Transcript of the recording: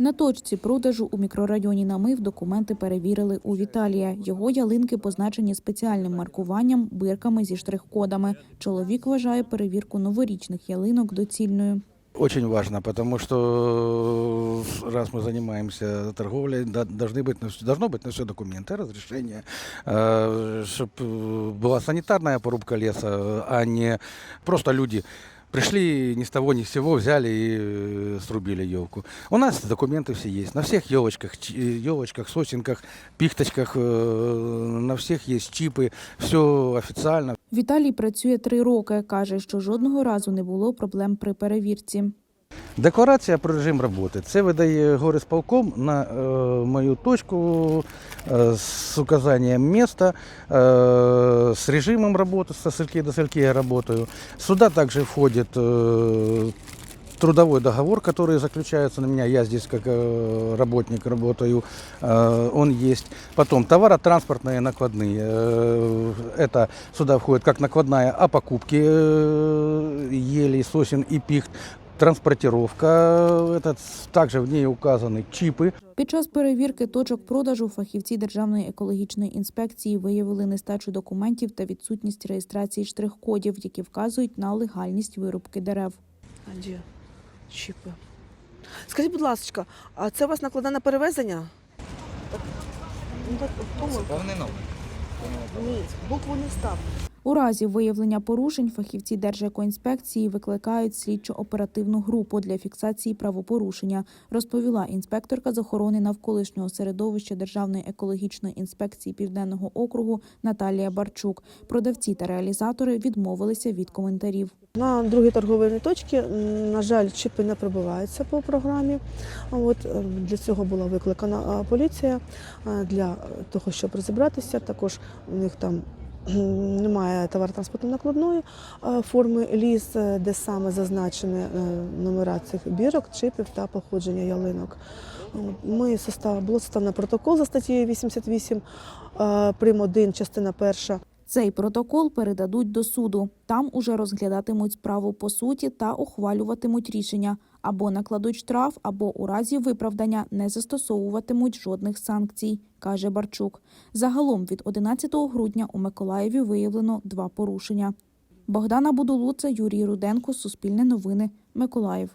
На точці продажу у мікрорайоні Намив документи перевірили у Віталія. Його ялинки позначені спеціальним маркуванням, бирками зі штрих-кодами. Чоловік вважає перевірку новорічних ялинок доцільною. Очень важно, потому что э, раз мы занимаемся торговлей, да- должны быть на всё- должно быть на все документы, разрешения, чтобы была санитарная порубка леса, а не просто люди пришли ни с того ни с сего, взяли и э, срубили елку. У нас документы все есть. На всех елочках, елочках, сосенках, пихточках, э, на всех есть чипы, все официально. Віталій працює три роки. каже, що жодного разу не було проблем при перевірці. Декларація про режим роботи. Це видає горисполком на е, мою точку е, з указанням міста, е, з режимом роботи, з сельки до сельки я работаю. Сюда также входит э, трудовой договор, который заключается на меня. Я здесь как э, работник работаю, э, он есть. Потом товаротранспортные накладные. Э, это сюда входит как накладная о покупке э, елей, сосен и пихт, транспортировка, этот, также в ней указаны чипы. Під час перевірки точок продажу фахівці Державної екологічної інспекції виявили нестачу документів та відсутність реєстрації штрих-кодів, які вказують на легальність вирубки дерев. А де чіпи? Скажіть, будь ласка, а це у вас накладне на перевезення? Ну, так, помилка. Повний номер. Ні, букву не став. У разі виявлення порушень фахівці Держекоінспекції викликають слідчо-оперативну групу для фіксації правопорушення, розповіла інспекторка з охорони навколишнього середовища Державної екологічної інспекції Південного округу Наталія Барчук. Продавці та реалізатори відмовилися від коментарів. На другій торговельній точці, на жаль, чіпи не прибуваються по програмі. От е, для цього була викликана поліція для того, щоб розібратися. Також у них там немає товаротранспортної накладної форми ліс, е, де саме зазначені е, номера цих бірок, чипів та походження ялинок. Ми состав, було составлено протокол за статтею 88 е, прим. 1, частина перша. Цей протокол передадуть до суду. Там уже розглядатимуть справу по суті та ухвалюватимуть рішення або накладуть штраф, або у разі виправдання не застосовуватимуть жодних санкцій, каже Барчук. Загалом від 11 грудня у Миколаєві виявлено два порушення. Богдана Будулуца, Юрій Руденко, Суспільне новини, Миколаїв.